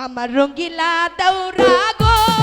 আমার রঙ্গিলা দৌড়া গো